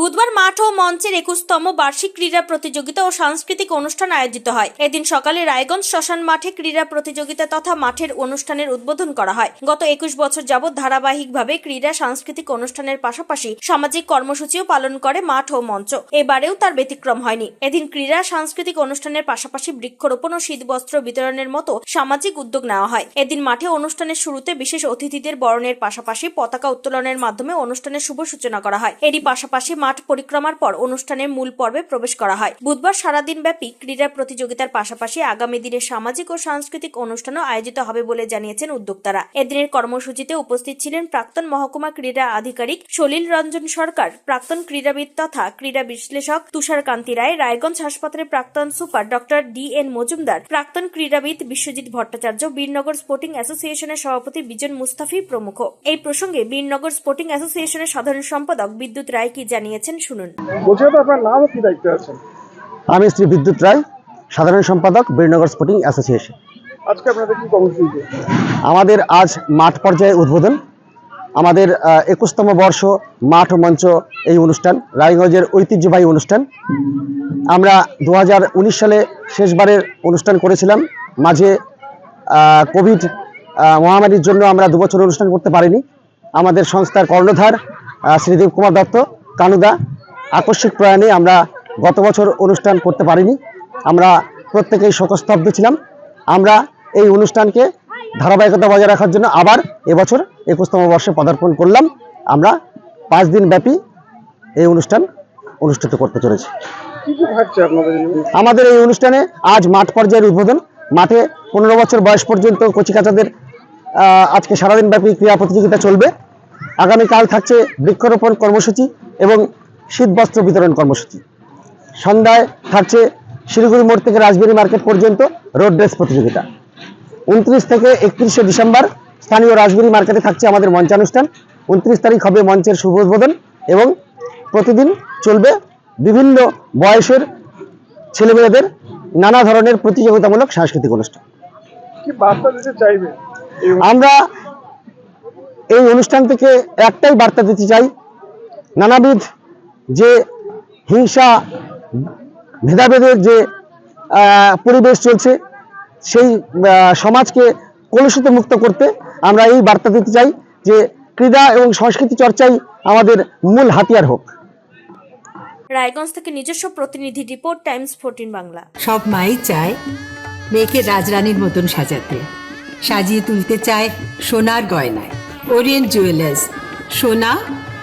বুধবার মাঠ ও মঞ্চের একুশতম বার্ষিক ক্রীড়া প্রতিযোগিতা ও সাংস্কৃতিক অনুষ্ঠান আয়োজিত হয়। এদিন সকালে রায়গঞ্জ শ্মশান মাঠে ক্রীড়া প্রতিযোগিতা তথা মাঠের অনুষ্ঠানের উদ্বোধন করা হয়। গত একুশ বছর যাবৎ ধারাবাহিকভাবে ক্রীড়া সাংস্কৃতিক অনুষ্ঠানের পাশাপাশি সামাজিক কর্মসূচিও পালন করে মাঠ ও মঞ্চ। এবারেও তার ব্যতিক্রম হয়নি। এদিন ক্রীড়া সাংস্কৃতিক অনুষ্ঠানের পাশাপাশি বৃক্ষরোপণ ও শীতবস্ত্র বিতরণের মতো সামাজিক উদ্যোগ নেওয়া হয়। এদিন মাঠে অনুষ্ঠানের শুরুতে বিশেষ অতিথিদের বরণের পাশাপাশি পতাকা উত্তোলনের মাধ্যমে অনুষ্ঠানের শুভ সূচনা করা হয়। এরই পাশাপাশি মাঠ পরিক্রমার পর অনুষ্ঠানের মূল পর্বে প্রবেশ করা হয়। বুধবার সারাদিন ব্যাপী ক্রীড়া প্রতিযোগিতার পাশাপাশি আগামী দিনে সামাজিক ও সাংস্কৃতিক অনুষ্ঠানও আয়োজিত হবে বলে জানিয়েছেন উদ্যোক্তারা। এদিনের কর্মসূচিতে উপস্থিত ছিলেন প্রাক্তন মহকুমা ক্রীড়া আধিকারিক সলিল রঞ্জন সরকার, প্রাক্তন ক্রীড়াবিদ তথা ক্রীড়া বিশ্লেষক তুষার কান্তি রায়, রায়গঞ্জ হাসপাতালের প্রাক্তন super doctor D N Majumdar, প্রাক্তন ক্রীড়াবিদ বিশ্বজিৎ ভট্টাচার্য, বীরনগর স্পোর্টিং অ্যাসোসিয়েশনের সভাপতি বিজন মুস্তাফি প্রমুখ। এই প্রসঙ্গে বীরনগর স্পোর্টিং অ্যাসোসিয়েশনের সাধারণ সম্পাদক বিদ্যুৎ রায় কি জানিয়েছেন? শুনুন। আপনার নাম কি দায়িত্বে আছেন? আমি শ্রী বিদ্যুৎ রায় সাধারণ সম্পাদক বীরনগর স্পোর্টিং অ্যাসোসিয়েশন। আজকে আপনাদের কি কর্মসূচি আমাদের আজ মাঠ পর্যায়ে উদ্বোধন। আমাদের একুশতম বর্ষ মাঠ ও মঞ্চ এই অনুষ্ঠান রায়গঞ্জের ঐতিহ্যবাহী অনুষ্ঠান। আমরা দু হাজার উনিশ সালে শেষবারের অনুষ্ঠান করেছিলাম। মাঝে কোভিড মহামারীর জন্য আমরা দুবছর অনুষ্ঠান করতে পারিনি। আমাদের সংস্থার কর্ণধার শ্রীদেব কুমার দত্ত কানুদা। আকস্মিক প্রয়াণে আমরা গত বছর অনুষ্ঠান করতে পারিনি। আমরা প্রত্যেকেই শোকস্তব্ধ ছিলাম। আমরা এই অনুষ্ঠানকে ধারাবাহিকতা বজায় রাখার জন্য আবার এবছর একুশতম বর্ষে পদার্পণ করলাম। আমরা পাঁচ দিন ব্যাপী এই অনুষ্ঠান অনুষ্ঠিত করতে চলেছি? আমাদের এই অনুষ্ঠানে আজ মাঠ পর্যায়ের উদ্বোধন। মাঠে পনেরো বছর বয়স পর্যন্ত কচিকাচাদের আজকে সারাদিন ব্যাপী ক্রীড়া প্রতিযোগিতা চলবে। আগামীকাল থাকছে বৃক্ষরোপণ কর্মসূচি। এবং শীতবস্ত্র বিতরণ কর্মসূচি। সন্ধ্যায় থাকছে শিলিগুড়ি মোড় থেকে রাজবাড়ী মার্কেট পর্যন্ত রোড রেস প্রতিযোগিতা। উনত্রিশ থেকে একত্রিশে ডিসেম্বর স্থানীয় রাজবাড়ী মার্কেটে থাকছে আমাদের মঞ্চানুষ্ঠান। উনত্রিশ তারিখ হবে মঞ্চের শুভ উদ্বোধন এবং প্রতিদিন চলবে বিভিন্ন বয়সের ছেলেমেয়েদের নানা ধরনের প্রতিযোগিতামূলক সাংস্কৃতিক অনুষ্ঠান। আমরা এই অনুষ্ঠান থেকে একটাই বার্তা দিতে চাই নানাবিধ যে হিংসা ভেদাভেদের যে পরিবেশ চলছে সেই সমাজকে কলুষিত মুক্ত করতে আমরা এই বার্তা দিতে চাই যে ক্রীড়া এবং সংস্কৃতি চর্চাই আমাদের মূল হাতিয়ার হোক। রায়গঞ্জ থেকে নিজস্ব প্রতিনিধি রিপোর্ট টাইমস ফোরটিন বাংলা। সব মাই চায় মেয়েকে রাজরানীর মতন সাজাতে সাজিয়ে তুলতে চায় সোনার গয়নায়। ওরিয়েন্ট জুয়েলার্স সোনা